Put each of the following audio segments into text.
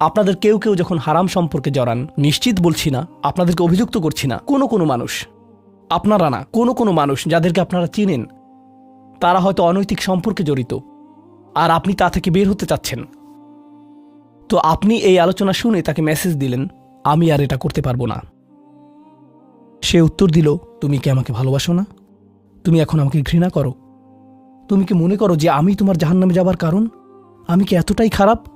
আপনাদের কেউ কেউ যখন হারাম সম্পর্কে জড়ান, নিশ্চিত বলছি না, আপনাদেরকে অভিযুক্ত করছি না। কোনো কোনো মানুষ, আপনারা না, কোনো কোনো মানুষ যাদেরকে আপনারা চিনেন, তারা হয়তো অনৈতিক সম্পর্কে জড়িত, আর আপনি তা থেকে বের হতে চাচ্ছেন। তো আপনি এই আলোচনা শুনে তাকে মেসেজ দিলেন, আমি আর এটা করতে পারব না। সে উত্তর দিল, তুমি কি আমাকে ভালোবাসো না? তুমি এখন আমাকে ঘৃণা করো। তুমি কি মনে করো যে আমি তোমার জাহান্নামে যাবার কারণ? আমি কি এতটাই খারাপ?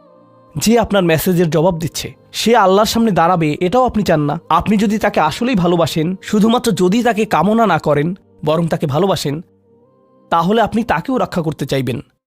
যে আপনার মেসেজের জবাব দিচ্ছে, সে আল্লাহর সামনে দাঁড়াবে, এটাও আপনি চান না। আপনি যদি তাকে আসলেই ভালোবাসেন, শুধুমাত্র যদি তাকে কামনা না করেন, বরং তাকে ভালোবাসেন, তাহলে আপনি তাকেও রক্ষা করতে চাইবেন।